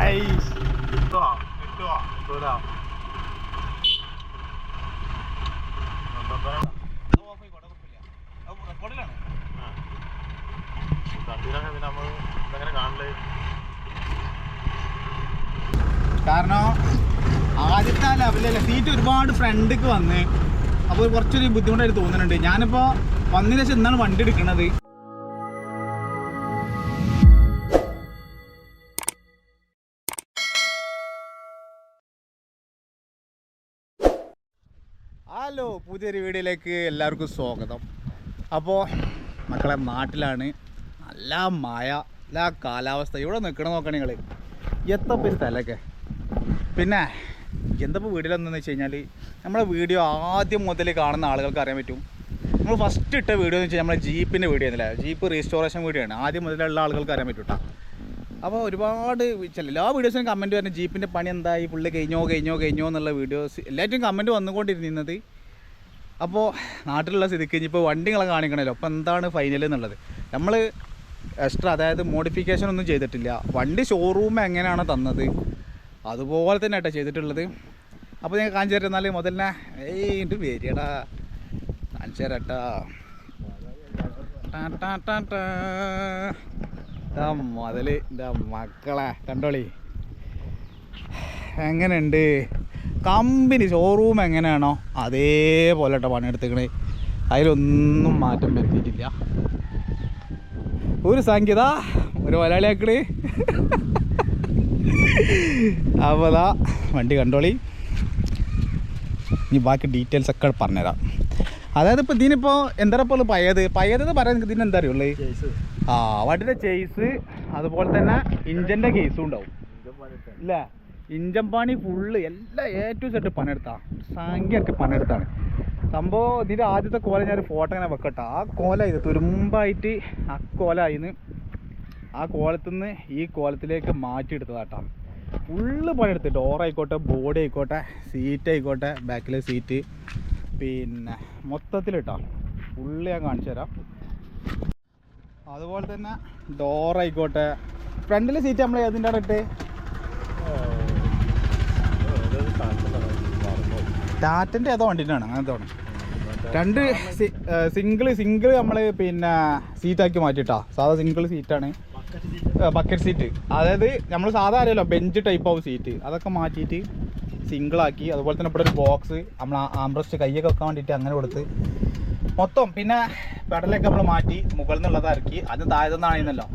Ice. കിട്ടുവോ കിട്ടുവോ കിട്ടൂല കണ്ടില്ലൊക്കെ പിന്നെ നമ്മൾ കാരണം ആദ്യത്തെ ആ ലെവലല്ല സീറ്റ് ഒരുപാട് ഫ്രണ്ടിക്ക് വന്ന് അപ്പോൾ കുറച്ചൊരു ബുദ്ധിമുട്ടായിട്ട് തോന്നുന്നുണ്ട് ഞാനിപ്പോൾ വന്നതിന് ശേഷം ഇന്നാണ് വണ്ടി എടുക്കുന്നത് ഹലോ പുതിയൊരു വീഡിയോയിലേക്ക് എല്ലാവർക്കും സ്വാഗതം. അപ്പോൾ മക്കളെ നാട്ടിലാണ് നല്ല മഴ നല്ല കാലാവസ്ഥ. ഇവിടെ നിൽക്കണം നോക്കണ നിങ്ങൾ എത്തപ്പോൾ സ്ഥലമൊക്കെ പിന്നെ എന്തപ്പോൾ വീഡിയോയിലെന്ന് വെച്ച് കഴിഞ്ഞാൽ നമ്മളെ വീഡിയോ ആദ്യം മുതൽ കാണുന്ന ആളുകൾക്ക് അറിയാൻ പറ്റും. നമ്മൾ ഫസ്റ്റ് ഇട്ട വീഡിയോ എന്ന് വെച്ചാൽ നമ്മളെ ജീപ്പിന്റെ വീഡിയോ ആണല്ലേ ജീപ്പ് റീസ്റ്റോറേഷൻ വീഡിയോ ആണ്. ആദ്യം മുതലുള്ള ആളുകൾക്ക് അറിയാൻ പറ്റും കേട്ടോ അപ്പോൾ ഒരുപാട് എല്ലാ വീഡിയോസിനും കമന്റ് വരുന്നത് ജീപ്പിന്റെ പണി എന്തായി? പുള്ളി കഴിഞ്ഞോ കഴിഞ്ഞോ കഴിഞ്ഞോ എന്നുള്ള വീഡിയോസ് എല്ലാറ്റും കമന്റ് വന്നുകൊണ്ടിരുന്നത്. അപ്പോൾ നാട്ടിലുള്ള സ്ഥിതിക്ക് ഇനിയിപ്പോൾ വണ്ടികളെ കാണിക്കണമല്ലോ അപ്പോൾ എന്താണ് ഫൈനൽ എന്നുള്ളത്? നമ്മൾ എക്സ്ട്രാ അതായത് മോഡിഫിക്കേഷൻ ഒന്നും ചെയ്തിട്ടില്ല. വണ്ടി ഷോറൂം എങ്ങനെയാണ് തന്നത്? അതുപോലെ തന്നെ കേട്ടോ ചെയ്തിട്ടുള്ളത്. അപ്പോൾ ഞാൻ കാണിച്ചു തരുന്നാൽ മുതലിനെ. ഏയ് വേരിയടാ. വരികടാ കാണിച്ചു തരാം കേട്ടോ ടാ ടാ ടാ ടാ. മുതൽ ഇതാ മക്കളെ കണ്ടോളി. എങ്ങനെയുണ്ട്? കമ്പനി ഷോറൂം എങ്ങനെയാണോ അതേപോലെ കേട്ടോ പണിയെടുത്തേക്കണേ അതിലൊന്നും മാറ്റം വരുത്തിയിട്ടില്ല. ഒരു സംഖ്യത ഒരു മലയാളിയാക്കണ് അപ്പോൾ അതാ വണ്ടി കണ്ടോളി. ഇനി ബാക്കി ഡീറ്റെയിൽസ് ഒക്കെ പറഞ്ഞുതരാം. അതായത് ഇപ്പോൾ ഇതിനിപ്പോൾ എന്താ ഇപ്പോൾ പയ്യത് പയ്യത് പറയാൻ ഇതിന് എന്താ അറിയുള്ളൂ? ആ വണ്ടിയുടെ ചേസ് അതുപോലെ തന്നെ ഇഞ്ചന്റെ കേസും ഉണ്ടാവും. ഇല്ല ഇഞ്ചൻ പണി ഫുള്ള് എല്ലാ ടു സെറ്റ് പണിയെടുത്താ. സംഖ്യയൊക്കെ പണിയെടുത്താണ്. സംഭവം ഇതിന്റെ ആദ്യത്തെ കോല ഞാൻ ഫോട്ടോ ഇങ്ങനെ വെക്കട്ടെ. ആ കോല ഇത് തുരുമ്പായിട്ട് ആ കോല കോലായിന്ന് ആ കോലത്തു നിന്ന് ഈ കോലത്തിലേക്ക് മാറ്റിയെടുത്തതാട്ടാ. ഫുള്ള് പണിയെടുത്ത്. ഡോറായിക്കോട്ടെ ബോഡി ആയിക്കോട്ടെ സീറ്റ് ആയിക്കോട്ടെ ബാക്കിലെ സീറ്റ് പിന്നെ മൊത്തത്തിലിട്ടാ. ഫുള്ള് ഞാൻ കാണിച്ചു തരാം അതുപോലെ തന്നെ ഡോർ ആയിക്കോട്ടെ. ഫ്രണ്ടിലെ സീറ്റ് നമ്മൾ ഏതിന്റെ അവിടെ ഇട്ട്? ടാറ്റന്റെ ഏതോ വണ്ടിയിട്ടാണ് അങ്ങനത്തെ വേണം രണ്ട് സിംഗിൾ സിംഗിൾ നമ്മൾ പിന്നെ സീറ്റാക്കി മാറ്റിയിട്ടാ. സാധാ സിംഗിൾ സീറ്റാണ് ബക്കറ്റ് സീറ്റ് അതായത് നമ്മൾ സാധാ അറിയാലോ ബെഞ്ച് ടൈപ്പ് ആവും സീറ്റ് അതൊക്കെ മാറ്റിയിട്ട് സിംഗിളാക്കി അതുപോലെ തന്നെ ഇവിടെ ഒരു ബോക്സ് നമ്മൾ ആംബ്രസ്റ്റ് കൈയൊക്കെ വെക്കാൻ വേണ്ടിയിട്ട് അങ്ങനെ കൊടുത്ത്. മൊത്തം. പിന്നെ പെടലൊക്കെ നമ്മൾ മാറ്റി മുകളിൽ നിന്നുള്ളത് ഇറക്കി അത് താഴെ നിന്നാണെന്നല്ലോ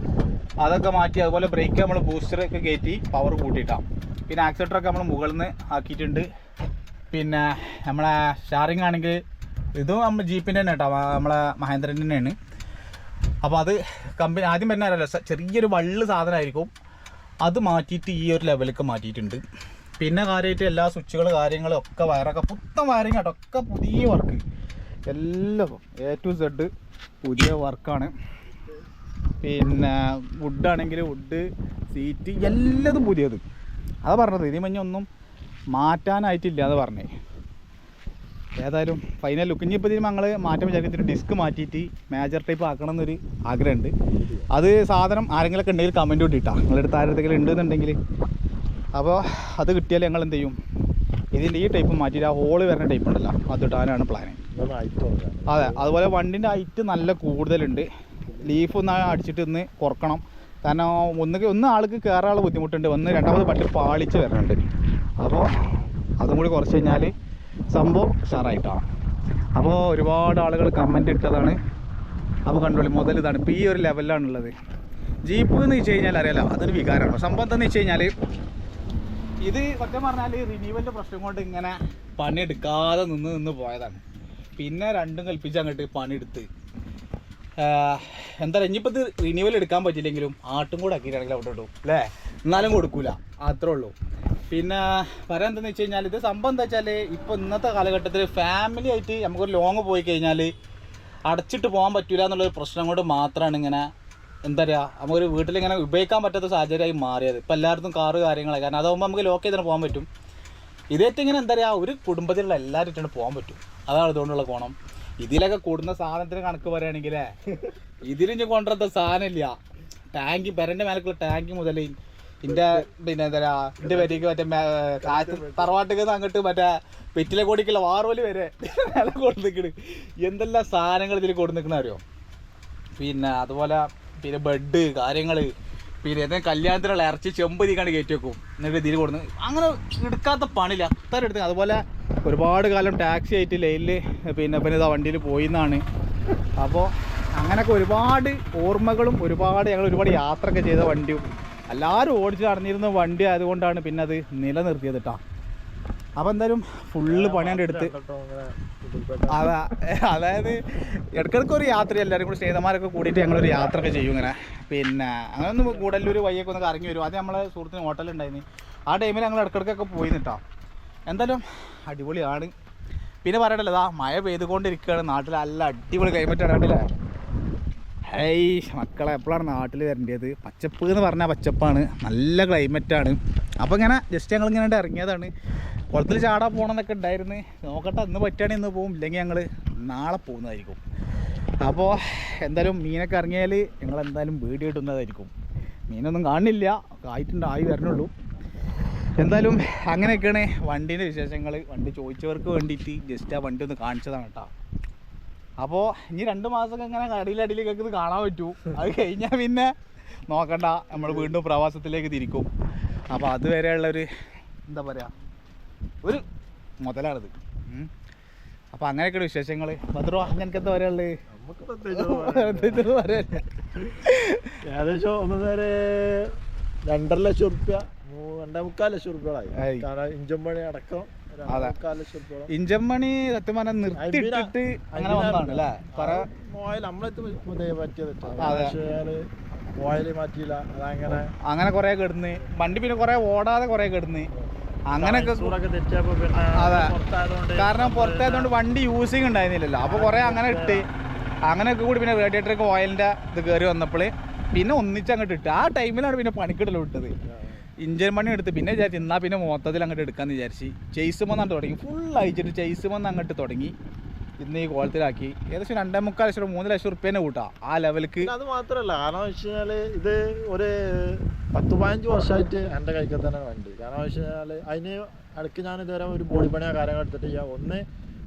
അതൊക്കെ മാറ്റി അതുപോലെ ബ്രേക്ക് നമ്മൾ ബൂസ്റ്റർ ഒക്കെ കയറ്റി പവർ കൂട്ടിയിട്ടാണ് പിന്നെ ആക്സിലേറ്റർ ഒക്കെ നമ്മൾ മുകളിൽ നിന്ന് ആക്കിയിട്ടുണ്ട്. പിന്നെ നമ്മളെ സ്റ്റാറിങ് ആണെങ്കിൽ ഇതും നമ്മൾ ജീപ്പിന്റെ തന്നെ കേട്ടോ. നമ്മളെ മഹേന്ദ്രന്റെ തന്നെയാണ്. അപ്പോൾ അത് കമ്പനി ആദ്യം അറിയാലോ സ- ചെറിയൊരു വള്ള് സാധനമായിരിക്കും. അത് മാറ്റിയിട്ട് ഈ ഒരു ലെവലിലേക്ക് മാറ്റിയിട്ടുണ്ട്. പിന്നെ കാര്യമായിട്ട് എല്ലാ സ്വിച്ചുകൾ കാര്യങ്ങളും ഒക്കെ വയറൊക്കെ പുത്തൻ വയറിങ് കേട്ടോ ഒക്കെ പുതിയ വർക്ക് എല്ലാം എ ടു സെഡ് പുതിയ വർക്കാണ്. പിന്നെ വുഡ് ആണെങ്കിൽ വുഡ് സീറ്റ് എല്ലാതും പുതിയത്. അതാ പറഞ്ഞത്. ഇനി മഞ്ഞ ഒന്നും മാറ്റാനായിട്ടില്ല എന്ന് പറഞ്ഞേ. ഏതായാലും ഫൈനൽ ലുക്ക് ഇനിയിപ്പോൾ ഇതിന് ഞങ്ങൾ മാറ്റം വിചാരിക്കുന്ന ഡിസ്ക് മാറ്റിയിട്ട് മേജർ ടൈപ്പ് ആക്കണം എന്നൊരു ആഗ്രഹമുണ്ട്. അത് സാധനം ആരെങ്കിലൊക്കെ ഉണ്ടെങ്കിൽ കമന്റ് ഇട്ടിട്ടാ നിങ്ങളെടുത്ത് ആരെങ്കിലും ഉണ്ടെന്നുണ്ടെങ്കിൽ. അപ്പോൾ അത് കിട്ടിയാൽ ഞങ്ങൾ എന്ത് ചെയ്യും? ഇതിന്റെ ഈ ടൈപ്പ് മാറ്റിയിട്ട് ആ ഹോൾ വരുന്ന ടൈപ്പ് ഉണ്ടല്ലോ. അത് ഇടാനാണ് പ്ലാന് അതെ. അതുപോലെ വണ്ടിന്റെ ഹൈറ്റ് നല്ല കൂടുതലുണ്ട്. ലീഫ് ഒന്ന് അടിച്ചിട്ട് ഒന്ന് കുറക്കണം. കാരണം ഒന്നുകിൽ ഒന്ന് ആൾക്ക് കയറാനുള്ള ബുദ്ധിമുട്ടുണ്ട്. ഒന്ന് രണ്ടാമത് പട്ടി പാളിച്ച് വരുന്നുണ്ട് അപ്പോൾ അതും കൂടി കുറച്ച് കഴിഞ്ഞാൽ സംഭവം ഉഷാറായിട്ടാണ് അപ്പോൾ ഒരുപാട് ആളുകൾ കമന്റ് ഇട്ടതാണ്. അപ്പോൾ കണ്ടോളി മുതൽ ഇതാണ്. ഇപ്പോൾ ഈ ഒരു ലെവലിലാണുള്ളത് ജീപ്പ് എന്ന് വെച്ച് കഴിഞ്ഞാൽ അറിയാലോ അതൊരു വികാരമാണ് സംഭവം എന്താണെന്ന് വെച്ച് കഴിഞ്ഞാൽ ഇത് സത്യം പറഞ്ഞാൽ റിന്യൂവലിന്റെ പ്രശ്നം കൊണ്ട് ഇങ്ങനെ പണിയെടുക്കാതെ നിന്ന് നിന്ന് പോയതാണ്. പിന്നെ രണ്ടും കൽപ്പിച്ച് അങ്ങോട്ട് പണിയെടുത്ത്. എന്താ ഇനിയിപ്പോൾ ഇത് റിന്യൂവൽ എടുക്കാൻ പറ്റില്ലെങ്കിലും ആട്ടും കൂടെ ആക്കിയിട്ടാണെങ്കിൽ അവിടെ ഇടും അല്ലേ? എന്നാലും കൊടുക്കൂല അത്രേ ഉള്ളൂ. പിന്നെ പറയാൻ എന്താണെന്ന് വെച്ച് കഴിഞ്ഞാൽ ഇത് സംഭവം എന്താ വെച്ചാൽ ഇപ്പോൾ ഇന്നത്തെ കാലഘട്ടത്തിൽ ഫാമിലി ആയിട്ട് നമുക്കൊരു ലോങ് പോയി കഴിഞ്ഞാൽ അടച്ചിട്ട് പോകാൻ പറ്റില്ല എന്നുള്ളൊരു പ്രശ്നം കൊണ്ട് മാത്രമാണ് ഇങ്ങനെ എന്താ പറയുക നമുക്കൊരു വീട്ടിലിങ്ങനെ ഉപയോഗിക്കാൻ പറ്റാത്ത സാഹചര്യമായി മാറിയത്. ഇപ്പോൾ എല്ലായിടത്തും കാറ് കാര്യങ്ങളായി കാരണം അതാകുമ്പോൾ നമുക്ക് ലോക്ക് ചെയ്തിട്ട് പോകാൻ പറ്റും. ഇതേറ്റ് ഇങ്ങനെ എന്താ പറയുക ഒരു കുടുംബത്തിലുള്ള എല്ലാവരും പോകാൻ പറ്റും. അതാണ് ഇതുകൊണ്ടുള്ള കോണം ഇതിലൊക്കെ കൂടുന്ന സാധനത്തിന് കണക്ക് പറയുകയാണെങ്കിലേ ഞാൻ കൊണ്ടുവരുന്ന സാധനമില്ല. ടാങ്കി പെരന്റെ മേലേക്കുള്ള ടാങ്കി മുതൽ ഇന്റെ പിന്നെ എന്താ എന്റെ പേരേക്ക് മറ്റേ കാറ്റ് തറവാട്ടിക്ക് അങ്ങോട്ട് മറ്റേ പെറ്റിലെ കൂടിക്കുള്ള വാറോൽ വരെ കൊടുത്തിക്കണ് എന്തെല്ലാം സാധനങ്ങൾ ഇതിൽ കൊടുത്തിക്കണ അറിയോ? പിന്നെ അതുപോലെ പിന്നെ ബെഡ് കാര്യങ്ങൾ പിന്നെ കല്യാണത്തിലുള്ള ഇറച്ചി ചെമ്പ് തീക്കാണ്ട് കയറ്റി വെക്കും. എന്നിട്ട് ഇതിൽ കൊടുന്ന് അങ്ങനെ എടുക്കാത്ത പണിയില്ല. അത്ര എടുത്ത് അതുപോലെ ഒരുപാട് കാലം ടാക്സി ആയിട്ട് ലൈനിൽ പിന്നെ പിന്നെ ഇതാ വണ്ടിയിൽ പോയി എന്നാണ് അപ്പോൾ അങ്ങനെയൊക്കെ ഒരുപാട് ഓർമ്മകളും ഒരുപാട് ഞങ്ങൾ ഒരുപാട് യാത്രയൊക്കെ ചെയ്ത വണ്ടിയും. എല്ലാവരും ഓടിച്ച് നടന്നിരുന്ന വണ്ടി ആയതുകൊണ്ടാണ് പിന്നെ അത് നിലനിർത്തിയത് കേട്ടോ അപ്പോൾ എന്തായാലും ഫുള്ള് പണിയാണ്ട് എടുത്ത് അതാ അതായത് ഇടയ്ക്കിടയ്ക്ക് ഒരു യാത്ര എല്ലാവരും കൂടി സ്നേഹിതന്മാരൊക്കെ കൂടിയിട്ട് ഞങ്ങളൊരു യാത്ര ഒക്കെ ചെയ്യും ഇങ്ങനെ. പിന്നെ അങ്ങനെ ഒന്ന് കൂടല്ലൂർ വഴിയൊക്കെ ഒന്ന് കറങ്ങി വരും. അത് നമ്മളെ സുഹൃത്തിന് ഹോട്ടലുണ്ടായിരുന്നു ആ ടൈമിൽ ഞങ്ങൾ ഇടയ്ക്കിടയ്ക്കൊക്കെ പോയി നിട്ടാ എന്തായാലും അടിപൊളിയാണ്. പിന്നെ പറയണ്ടല്ലോ ഇതാ മഴ പെയ്തുകൊണ്ടിരിക്കുകയാണ്. നാട്ടിൽ നല്ല അടിപൊളി ക്ലൈമറ്റ് ആണ് കണ്ടില്ലേ? ഹേയ് മക്കളെ എപ്പോഴാണ് നാട്ടിൽ വരേണ്ടത്? പച്ചപ്പ് എന്ന് പറഞ്ഞാൽ പച്ചപ്പാണ്. നല്ല ക്ലൈമറ്റാണ് അപ്പോൾ ഇങ്ങനെ ജസ്റ്റ് ഞങ്ങൾ ഇങ്ങനെ ഇറങ്ങിയതാണ്. കുളത്തിൽ ചാടാൻ പോകണമെന്നൊക്കെ ഉണ്ടായിരുന്നു നോക്കട്ടെ ഇന്ന് പറ്റുകയാണെങ്കിൽ ഇന്ന് പോകും ഇല്ലെങ്കിൽ ഞങ്ങൾ നാളെ പോകുന്നതായിരിക്കും. അപ്പോൾ എന്തായാലും മീനൊക്കെ ഇറങ്ങിയാൽ ഞങ്ങൾ എന്തായാലും വീഡിയോ ഇടുന്നതായിരിക്കും. മീനൊന്നും കാണില്ല ആയിട്ടുണ്ട് ആയി വരണുള്ളൂ. എന്തായാലും അങ്ങനെയൊക്കെയാണ് വണ്ടീന്റെ വിശേഷങ്ങൾ വണ്ടി ചോദിച്ചവർക്ക് വേണ്ടിയിട്ട് ജസ്റ്റ് ആ വണ്ടി ഒന്ന് കാണിച്ചതാണ് കേട്ടോ. അപ്പോൾ ഇനി രണ്ട് മാസമൊക്കെ ഇങ്ങനെ കടയിലടിയിലേക്കൊക്കെ ഇത് കാണാൻ പറ്റൂ. അത് കഴിഞ്ഞാൽ പിന്നെ നോക്കണ്ട നമ്മൾ വീണ്ടും പ്രവാസത്തിലേക്ക് തിരിക്കും. അപ്പോൾ അതുവരെയുള്ളൊരു എന്താ പറയുക ഒരു മുതലാണിത്. അപ്പൊ അങ്ങനെയൊക്കെ അങ്ങനെയൊക്കെയുള്ള വിശേഷങ്ങൾ ഭദ്രോ അങ്ങനത്തെ പറയാനില്ല. ഏകദേശം ഒന്ന് നേരെ രണ്ടര ലക്ഷം റുപ്യ രണ്ടേ മുക്കാൽ ലക്ഷം. റുപ്യകളായി കാരണം ഇഞ്ചൻ അടക്കം ഇഞ്ചമ്മണി സത്യം പറഞ്ഞാൽ നിർത്തിയിട്ടിട്ട് അങ്ങനെ വന്നതാണ് അല്ലേ? മാറ്റിയില്ല. അങ്ങനെ കൊറേ കിടന്ന്. വണ്ടി പിന്നെ കൊറേ ഓടാതെ കൊറേ കിടന്ന്. അങ്ങനെയൊക്കെ അതെ. കാരണം പുറത്തായതുകൊണ്ട് വണ്ടി യൂസിങ് ഉണ്ടായിരുന്നില്ലല്ലോ. അപ്പോൾ കുറേ അങ്ങനെ ഇട്ട്. അങ്ങനെയൊക്കെ കൂടി പിന്നെ റേഡിയേറ്ററൊക്കെ ഓയിലിന്റെ ഇത് കയറി വന്നപ്പോൾ പിന്നെ ഒന്നിച്ച് അങ്ങോട്ട് ഇട്ട്. ആ ടൈമിലാണ് പിന്നെ പണിക്കിടൽ വിട്ടത്. ഇഞ്ചിൻ പണി എടുത്ത്. പിന്നെ വിചാരിച്ചു എന്നാൽ പിന്നെ മൊത്തത്തിൽ അങ്ങോട്ട് എടുക്കാമെന്ന് വിചാരിച്ച് ചെയ്സുമെന്നാണ് തുടങ്ങി. ഫുൾ അയച്ചിട്ട് ചെയ്സുമെന്ന് അങ്ങോട്ട് തുടങ്ങി. ഇന്ന് ഈ കോളത്തിലാക്കി. ഏകദേശം രണ്ടേ മുക്കാൽ ലക്ഷം മൂന്ന് ലക്ഷം റുപ്യേനെ കൂട്ടാ ആ ലെവലിക്ക്. അത് മാത്രമല്ല കാരണം വെച്ച് കഴിഞ്ഞാൽ ഇത് ഒരു പത്ത് പതിനഞ്ച് വർഷമായിട്ട് എന്റെ കൈക്ക് തന്നെ വണ്ടി. കാരണം വെച്ച് കഴിഞ്ഞാൽ അതിന് ഇടയ്ക്ക് ഞാൻ ഇതുവരെ ഒരു ബോഡി പണിയോ കാര്യങ്ങൾ എടുത്തിട്ട് ചെയ്യാം ഒന്ന്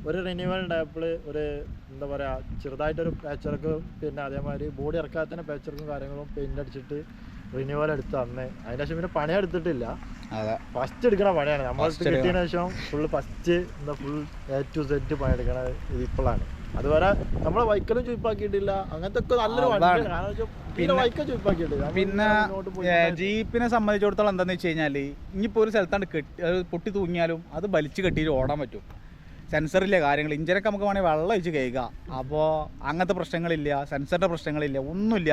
ഒരു റിന്യൂവൽ ഉണ്ടായപ്പോൾ ഒരു എന്താ പറയുക ചെറുതായിട്ടൊരു പാച്ചർക്ക് പിന്നെ അതേമാതിരി ബോഡി ഇറക്കാത്ത പാച്ചർക്കും കാര്യങ്ങളും പെയിന്റ് അടിച്ചിട്ട് റിന്യൂവൽ എടുത്ത് അന്ന്. അതിന് ശേഷം പിന്നെ പണി എടുത്തിട്ടില്ല. അതെ. ഫസ്റ്റ് എടുക്കണ പണിയാണ്. നമ്മൾ കിട്ടിയതിനു ശേഷം ഫുള്ള് ഫസ്റ്റ് എന്താ ഫുൾ എ ടു സെറ്റ് പണി എടുക്കണ ഇത് ഇപ്പോഴാണ്. അതുവരെ നമ്മളെ വൈക്കലും ചുയിപ്പാക്കിയിട്ടില്ല. അങ്ങനത്തെ ഒക്കെ നല്ലൊരു വണ്ടിയാണ്. പിന്നെ ജീപ്പിനെ സംബന്ധിച്ചിടത്തോളം എന്താന്ന് വെച്ച് കഴിഞ്ഞാൽ ഇനിയിപ്പോൾ ഒരു സ്ഥലത്താണ് കെട്ടി പൊട്ടി തൂങ്ങിയാലും അത് വലിച്ചു കെട്ടിയിട്ട് ഓടാൻ പറ്റും. സെൻസറില്ല കാര്യങ്ങൾ ഇഞ്ചിനൊക്കെ നമുക്ക് വേണമെങ്കിൽ വെള്ളം ഒഴിച്ച് കേൾക്കുക അപ്പോൾ അങ്ങനത്തെ പ്രശ്നങ്ങളില്ല. സെൻസറിന്റെ പ്രശ്നങ്ങളില്ല. ഒന്നുമില്ല.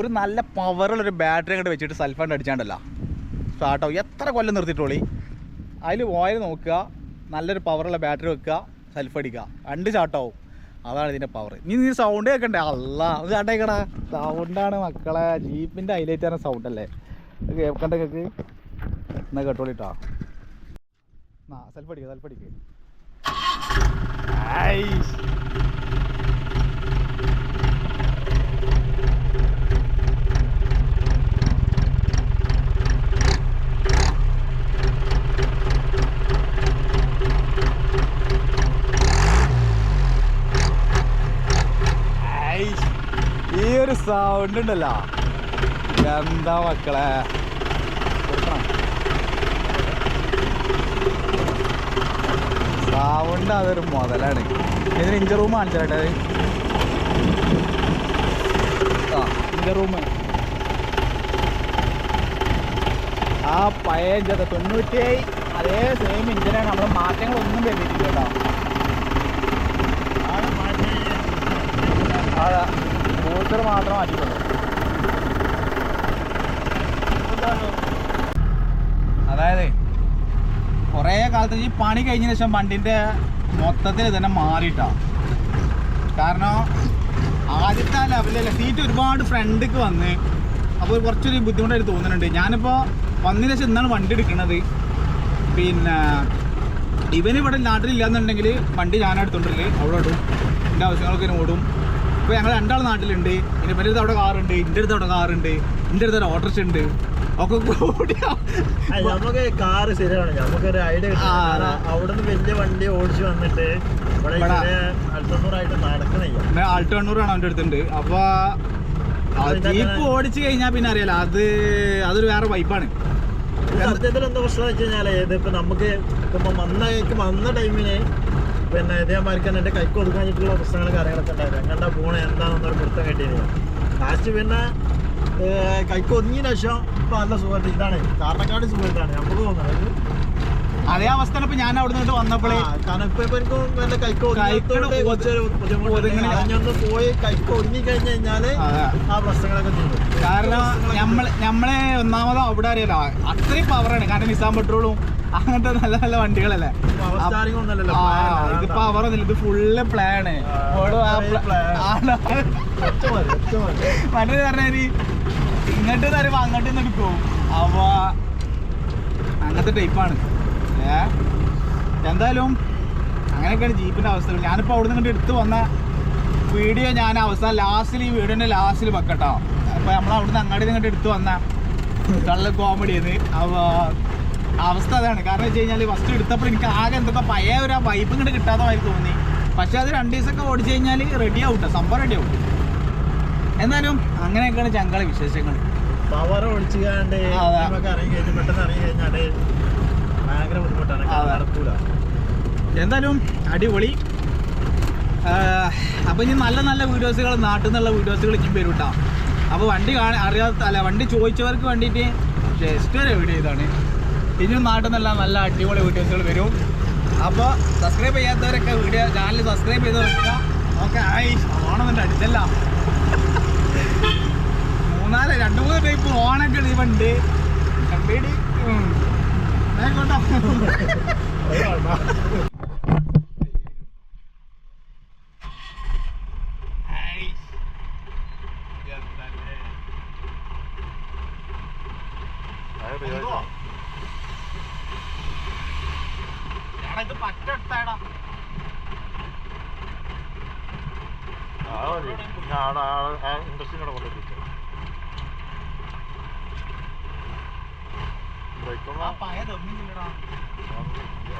ഒരു നല്ല പവറുള്ള ഒരു ബാറ്ററി അങ്ങോട്ട് വെച്ചിട്ട് സൽഫാണ്ട് അടിച്ചാണ്ടല്ല. സ്റ്റാർട്ടാവും എത്ര കൊല്ലം നിർത്തിയിട്ടോളി? അതിൽ ഓയിൽ നോക്കുക. നല്ലൊരു പവറുള്ള ബാറ്ററി വെക്കുക. സൽഫ് അടിക്കുക. രണ്ട് ചാട്ടാവും അതാണ് ഇതിന്റെ പവർ ഇനി നീ സൗണ്ട് കേൾക്കണ്ടേ അല്ല അത് ചാട്ടേക്കടാ സൗണ്ടാണ് മക്കളെ. ജീപ്പിന്റെ ഹൈലൈറ്റ് ആണ് സൗണ്ട് അല്ലേ? കേൾക്കണ്ട കേക്ക് എന്നാ കേട്ടോളിട്ടാ ആ സെൽഫ് അടിക്കുക സെൽഫ് അടിക്കുക ഈ ഒരു സൗണ്ട് ഉണ്ടല്ലോ. എന്താ മക്കളെ? സൗണ്ട് അതൊരു മുതലാണ്. ഇതിന് ഇഞ്ച റൂം കാണിച്ചാട്ടെ ആ ഇഞ്ച റൂം ആ പഴയ ഇഞ്ചത തൊണ്ണൂറ്റിയായി അതേ സെയിം ഇഞ്ചിനാണ് നമ്മൾ മാറ്റങ്ങളൊന്നും വരുന്നില്ല കേട്ടോ. അതെ മാത്രം മാറ്റിയിട്ടുള്ളൂ അതായത് കുറേ കാലത്ത് ഈ പണി കഴിഞ്ഞ ശേഷം വണ്ടിന്റെ മൊത്തത്തിൽ തന്നെ മാറിയിട്ടാ. കാരണം ആദ്യത്തെ ആ ലെവലല്ല സീറ്റ് ഒരുപാട് ഫ്രണ്ടിക്ക് വന്ന് അപ്പോൾ കുറച്ചൊരു ബുദ്ധിമുട്ടായിട്ട് തോന്നുന്നുണ്ട്. ഞാനിപ്പോൾ വന്നതിന് ശേഷം ഇന്നാണ് വണ്ടി എടുക്കുന്നത്. പിന്നെ ഇവന് ഇവിടെ വണ്ടി ഞാൻ അവിടെ ഇടും എന്റെ ആവശ്യങ്ങൾക്ക് ഓടും. ഇപ്പോൾ ഞങ്ങൾ രണ്ടാൾ നാട്ടിലുണ്ട്. ഇനി ഇവന്റെ അടുത്ത് അവിടെ കാറുണ്ട് എന്റെ അടുത്ത് അവിടെ കാറുണ്ട് എന്റെ അടുത്ത് ഓട്ടോറിക്ഷ ഉണ്ട്. ഒക്കെ കൂടി നമുക്ക് കാറ് ശരിയാണ്. നമുക്കൊരു ഐഡിയ. അവിടെ നിന്ന് വലിയ വണ്ടി ഓടിച്ചു വന്നിട്ട് അൽത്തന്നൂറായിട്ട് നടക്കണില്ല. ആൾട്ട് കണ്ണൂറാണ് അവന്റെ അടുത്തുണ്ട്. അപ്പൊ ജീപ്പ് ഓടിച്ചു കഴിഞ്ഞാൽ പിന്നെ അറിയാലോ അത് അതൊരു വേറെ വൈപ്പാണ് സത്യത്തിൽ എന്താ പ്രശ്നം വെച്ച് കഴിഞ്ഞാൽ ഇതിപ്പോ നമുക്ക് ഇപ്പൊ വന്ന വന്ന ടൈമിന് പിന്നെ ഇതേമാതിരിക്ക് തന്നെ എന്റെ കൈക്ക് കൊടുക്കാനായിട്ടുള്ള പ്രശ്നങ്ങൾ കാര്യങ്ങളൊക്കെ ഉണ്ടായിരുന്നു. എങ്ങനെ പോണേ എന്താണെന്നൊരു പിടുത്തം കിട്ടിയത് ലാസ്റ്റ് പിന്നെ കൈക്ക് ഒതുങ്ങിയ ശേഷം ഇപ്പം നല്ല സുഖമായിട്ട് ഇതാണ്. കാരണക്കാട് സുഖമായിട്ടാണ്. നമുക്ക് തോന്നുന്നത് അതേ അവസ്ഥ ഇപ്പൊ ഞാൻ അവിടെ നിന്ന് വന്നപ്പോഴേ കാരണം ഇപ്പൊ ഇപ്പൊ എനിക്ക് എന്റെ കൈക്ക് ഒതുങ്ങിയതുകൊണ്ട് കൈക്ക് കുറച്ചൊരു ബുദ്ധിമുട്ടുണ്ട്. ഒതുങ്ങണ- അതിനൊന്ന് പോയി കൈക്ക് ഒതുങ്ങി കഴിഞ്ഞ് കഴിഞ്ഞാൽ ആ പ്രശ്നങ്ങളൊക്കെ തീരും. കാരണം നമ്മൾ നമ്മളെ ഒന്നാമതോ അവിടെ അറിയാലോ അത്രയും പവറാണ് കാരണം നിസാം പെട്രോളും അങ്ങനത്തെ നല്ല നല്ല വണ്ടികളല്ലേ? ഇതിപ്പോ അവർ ഇത് പവർ ഒന്നുമില്ല ഇത് ഫുള്ള് പ്ലാന്. മറ്റേ പറഞ്ഞാൽ ഇങ്ങോട്ട് തരുമ്പോ അങ്ങോട്ട് നിന്ന് എടുക്കും അപ്പൊ അങ്ങനത്തെ ടൈപ്പാണ് ഏ? എന്തായാലും അങ്ങനെയൊക്കെയാണ് ജീപ്പിന്റെ അവസ്ഥകൾ ഞാനിപ്പോ അവിടെ നിന്ന് എടുത്തു വന്ന വീഡിയോ ഞാൻ അവസാനം ലാസ്റ്റിൽ ഈ വീഡിയോന്റെ ലാസ്റ്റിൽ വെക്കട്ടോ. അപ്പൊ നമ്മൾ അവിടുന്ന് അങ്ങോട്ട് ഇങ്ങോട്ട് എടുത്ത് വന്ന കള്ള കോമഡി ഇത് അപ്പൊ അവസ്ഥ അതാണ്. കാരണം വെച്ച് കഴിഞ്ഞാൽ ഫസ്റ്റ് എടുത്തപ്പോൾ എനിക്ക് ആകെ എന്തൊക്കെ പഴയ ഒരു വൈബ് ഇങ്ങോട്ട് കിട്ടാത്ത മാതിരി തോന്നി. പക്ഷെ അത് രണ്ട് ദിവസമൊക്കെ ഓടിച്ചു കഴിഞ്ഞാൽ റെഡി ആവട്ടെ. സംഭവം റെഡി ആവും. എന്നാലും അങ്ങനെയൊക്കെയാണ് ചങ്കളെ വിശേഷങ്ങൾ പവർ ഒഴിച്ചുകാണ്ട് നമുക്ക് ഇറങ്ങി കഴിഞ്ഞ് പെട്ടെന്ന് ഇറങ്ങി കഴിഞ്ഞാൽ ഭയങ്കര ബുദ്ധിമുട്ടാണ്. നടക്കൂല. എന്തായാലും അടിപൊളി. അപ്പോൾ ഇനി നല്ല നല്ല വീഡിയോസുകൾ നാട്ടിൽ നിന്നുള്ള വീഡിയോസുകൾ ഇനി വരും കേട്ടോ അപ്പോൾ വണ്ടി കാണാൻ അറിയാത്ത അല്ല വണ്ടി ചോദിച്ചവർക്ക് വേണ്ടിയിട്ട് ജസ്റ്റ് ഒരു വീഡിയോ ഇതാണ്. ഇനിയും നാട്ടിൽ നിന്നെല്ലാം നല്ല അടിപൊളി വീഡിയോസുകൾ വരും. അപ്പോൾ സബ്സ്ക്രൈബ് ചെയ്യാത്തവരൊക്കെ വീഡിയോ ചാനൽ സബ്സ്ക്രൈബ് ചെയ്ത് വെക്കുക. ഓക്കെ ആയി. ഓണമെന്നുണ്ട് അടിച്ചല്ല. മൂന്നാൽ രണ്ട് മൂന്ന് ടൈപ്പ് ഓണൊക്കെ ഉണ്ട് പേടി Yeah. ഞാനിത് പറ്റെടുത്താടാ. ഇൻഡസ്ട്രീനോട് കൊണ്ടുപോയി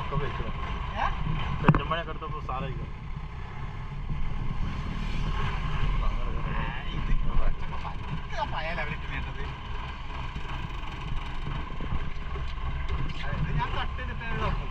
ഒക്കെ വെക്കണം ഏ? തെറ്റുമ്പഴൊക്കെ എടുത്തപ്പോൾ ഇത് ഇത് ഞാൻ കട്ട് ചെയ്തിട്ട് നോക്കും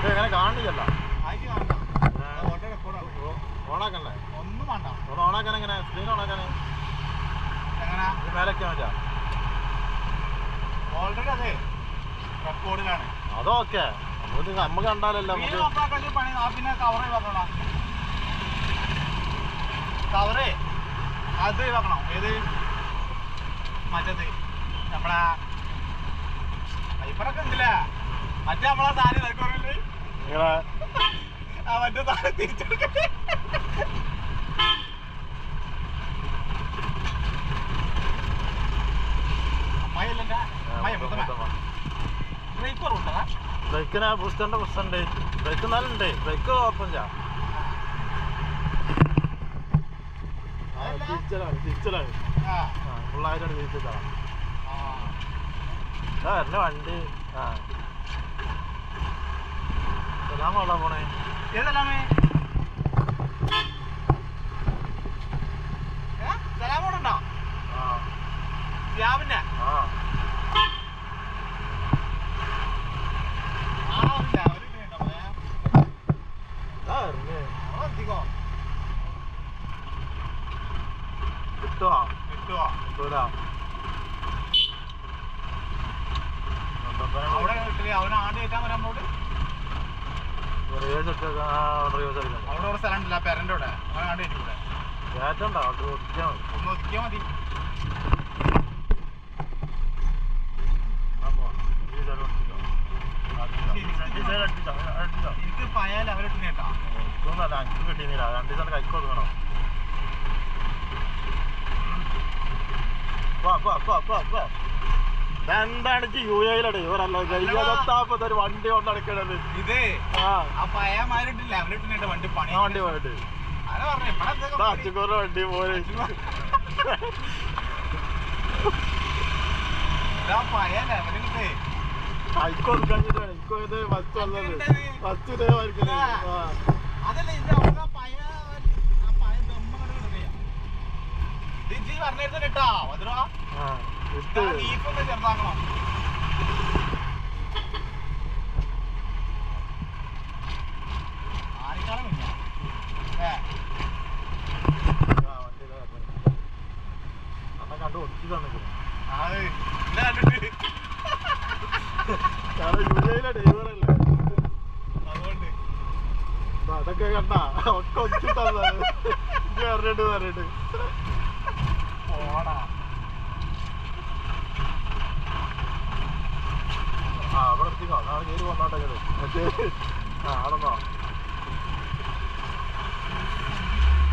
ഓൾറെഡി റെക്കോർഡാണ് ഓണാക്കണ്ടേ? ഒന്നും വേണ്ട. ഒന്ന് ഓണാക്കാൻ എങ്ങനെ? സ്ക്രീൻ ഓണാക്കാൻ എങ്ങനെ? മേലൊക്കെ മതിയാ ഓൾറെഡി അതെ. റെക്കോർഡിലാണ് അതൊക്കെ നമുക്ക് നമ്മ കണ്ടാലല്ലോ പിന്നെ കവർ ഒഴിവാക്കണം കവറേ അത് ഒഴിവാക്കണം ഏത്? മറ്റേത്. നമ്മളെ വൈപ്പറൊക്കെ ഉണ്ടല്ലേ? മറ്റേ നമ്മളെ റെക്കോർഡില്ലേ നിങ്ങളെ ആ മറ്റേ സാധനം തിരിച്ചെടുക്കട്ടെ ബ്രേക്കിന് ബൂസ്റ്ററിന്റെ പ്രശ്നമുണ്ട്. ബ്രേക്ക് എന്നാലുണ്ട്. ബ്രേക്ക് കുഴപ്പമില്ല. തിരിച്ചലാണ് തിരിച്ചലാണ്. ഫുള്ളായിട്ടാണ് തിരിച്ചതാണ്. ആ. ആ വണ്ടി. ആ. എല്ലാം കൊള്ളാൻ പോണേ ഏതല്ലാമേ കയറ്റണ്ട അത് ഒതുക്കിയാൽ മതി ഒന്ന് ഒതുക്കിയാൽ മതി എനിക്ക് പയാൽ അവരിട്ട് കേട്ടാ ഇതൊന്നല്ല അഞ്ചും കിട്ടിയില്ല രണ്ടു ദിവസം കൈക്ക് ഒതുങ്ങണം എന്താണ് യു എയിലടേ ഇവരല്ലാത്ത ഒരു വണ്ടി കൊണ്ടടക്കണത് ഇതേ ആ പയാമാരിട്ടില്ല അവരിട്ടിട്ട് വണ്ടി പണി വണ്ടി പോയിട്ട് അച്ചുകൂറിന്റെ വണ്ടി പോലെ ഇതാ പഴയ ലെവലിട്ട് കൈക്കൊതുക്കാഞ്ഞിട്ടാണ് എനിക്ക് ഇത് ഫസ്റ്റ് വന്നത് ഫസ്റ്റ് ഇതേ വരക്കണേ ആ അതല്ല ഇത് അവിടെ പഴയ ആ പഴയ ദമ്മങ്ങട് കിടക്കയാ. ഇത് ഇജ്ജ് പറഞ്ഞിരുന്നു കേട്ടാ മധുര ആ ഇട്ട് ലീഫൊന്ന് ചെറുതാക്കണം ആരെക്കാളും ഇല്ല ഏ ആ വണ്ടി ഇതാ വരണേ. അണ്ണൻ കണ്ട് ഒത്തി തന്നിക്കുന്നു അത് ഇന്നെ കണ്ടിട്ട് കാരണം യു എയിലെ ഡ്രൈവറല്ലേ അതുകൊണ്ട് അപ്പൊ അതൊക്കെ കണ്ട? ഒക്കെ ഒച്ചിട്ടതാണ് ഇത് പറഞ്ഞിട്ട് പറഞ്ഞിട്ട്. ഓടാ ആ അവിടെ എത്തിക്കോ. നാളെ കയറി വന്നോട്ടെ. മറ്റേ ആ ആണെന്നോ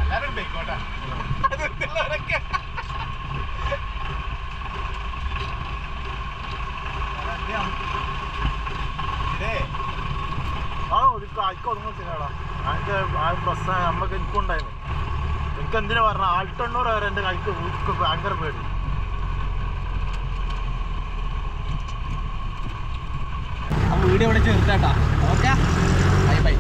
എല്ലാരും പോയിക്കോട്ടെ അതിലുള്ളവരൊക്കെ ഇതേ ആ എനിക്ക് എന്തിനാ ആൾട്ടണ്ണൂർ വരെ ഭയങ്കര പേടി. ആ വീഡിയോ ഇവിടെ ചേർത്താട്ടാ ഓക്കെ? Bye bye.